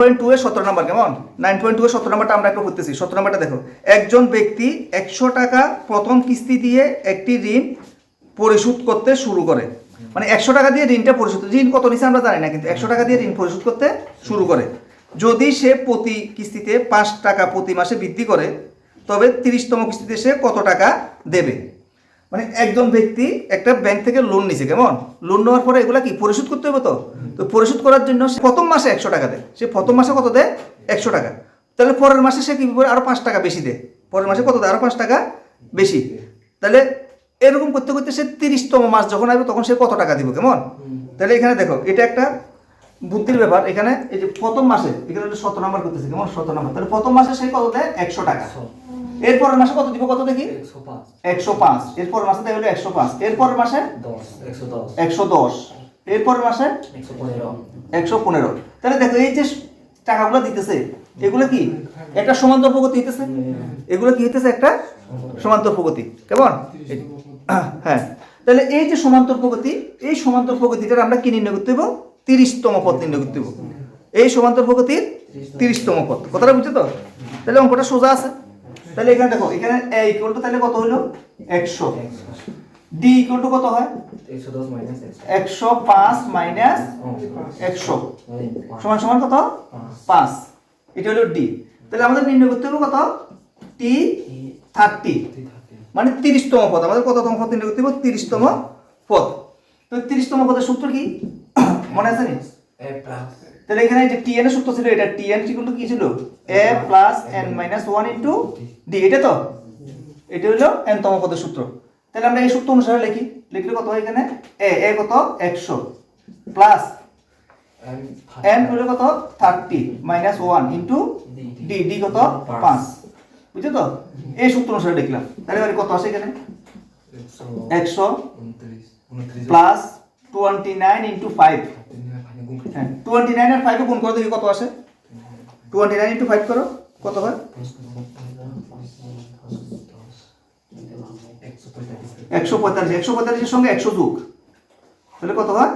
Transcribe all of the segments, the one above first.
Point two এর সতেরো number কেমন? নাইন পয়েন্ট টু এর সতেরো নাম্বারটা আমরা একটু করতেছি সতেরো নাম্বারটা দেখো। একজন ব্যক্তি একশো টাকা প্রথম কিস্তি দিয়ে একটি ঋণ পরিশোধ করতে শুরু করে। মানে একশো টাকা দিয়ে ঋণটা পরিশোধ ঋণ কত নিচে আমরা জানি না, কিন্তু একশো টাকা দিয়ে ঋণ পরিশোধ করতে শুরু করে। যদি সে প্রতি কিস্তিতে পাঁচ টাকা প্রতি মাসে বৃদ্ধি করে, তবে তিরিশতম কিস্তিতে সে কত টাকা দেবে? মানে একজন ব্যক্তি একটা ব্যাংক থেকে লোন নিছে, কেমন? লোন নেওয়ার পরে এগুলা কি পরিশোধ করতে হবে তো? তো পরিশোধ করার জন্য সে প্রথম মাসে একশো টাকা দেয়। সে প্রথম মাসে কত দেয়? একশো টাকা। তাহলে পরের মাসে সে কি করে আরও পাঁচ টাকা বেশি দেয়। পরের মাসে কত দেয়? আরও পাঁচ টাকা বেশি। তাহলে এরকম করতে করতে সে তিরিশতম মাস যখন আসবে, তখন সে কত টাকা দিব, কেমন? তাহলে এখানে দেখো, এটা একটা বুদ্ধির ব্যাপার। এখানে এই যে প্রথম মাসে, এখানে শত নাম্বার করতেছে, কেমন? শত নাম্বার। তাহলে প্রথম মাসে সে কত দেয়? একশো টাকা। এরপরের মাসে কত দিব কত দেখি? একশো পাঁচ। এরপর মাসে তাই হলো একশো পাঁচ। এরপরের মাসে? একশো দশ। এরপরের মাসে? একশো পনেরো। তাহলে দেখো এই যে টাকাগুলো দিতেছে এগুলো কি? একটা সমান্তর প্রগতি হইতেছে? এগুলো কি হইতেছে একটা সমান্তর প্রগতি? কেমন? হ্যাঁ। তাহলে এই যে সমান্তর প্রগতি এই সমান্তর প্রগতিটার আমরা কি নির্ণয় করতে হইব? তিরিশতম পথ নির্ণয় করতে হইব। এই সমান্তর প্রগতির তিরিশতম পথ। কথাটা বুঝছ তো? তাহলে অঙ্কটা সোজা আছে। তাহলে এখানে দেখো, এখানে এ ইকুয়াল টু তাহলে কত হলো? একশো। ডি ইকুয়াল টু কত হয়? একশো দশ মাইনাস একশো একশো পাঁচ মাইনাস একশো। সমান সমান কত? পাঁচ। এটা হলো ডি তাহলে আমাদের নির্ণয় করতে হবে কত? টি থার্টি মানে তিরিশতম পদ। আমাদের কততম পদ নির্ণয় করতে হবে? তিরিশতম পদ। তো তিরিশতম পদের সূত্র কি? মনে আছে নি? এ প্লাস তাহলে এখানে যে টি এর সূত্র ছিল এটা টি এন কিন্তু কি ছিল? A plus N minus one into D এটা তো? এটা হলো এন তম পদের সূত্র। তাহলে আমরা এই সূত্র অনুসারে লিখি। লিখলে কত হয় এখানে? এ এ কত? একশো। প্লাস এন হলো কত? Thirty minus one into D D কত? পাঁচ। বুঝছ তো? এই সূত্র অনুসারে লিখলাম। তাহলে এবারে কত আছে এখানে? একশো plus twenty nine into five হ্যাঁ টোয়েন্টি নাইন আর ফাইভে গুণ করো দেখি কত আসে? টোয়েন্টি নাইন ইন্টু ফাইভ করো কত হয়? একশো পঁয়তাল্লিশ একশো পঁয়তাল্লিশের সঙ্গে একশো যোগ। তাহলে কত হয়?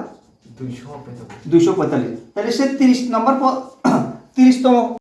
দুইশো পঁয়তাল্লিশ। দুইশো পঁয়তাল্লিশ। তাহলে সে তিরিশ নম্বর তিরিশতম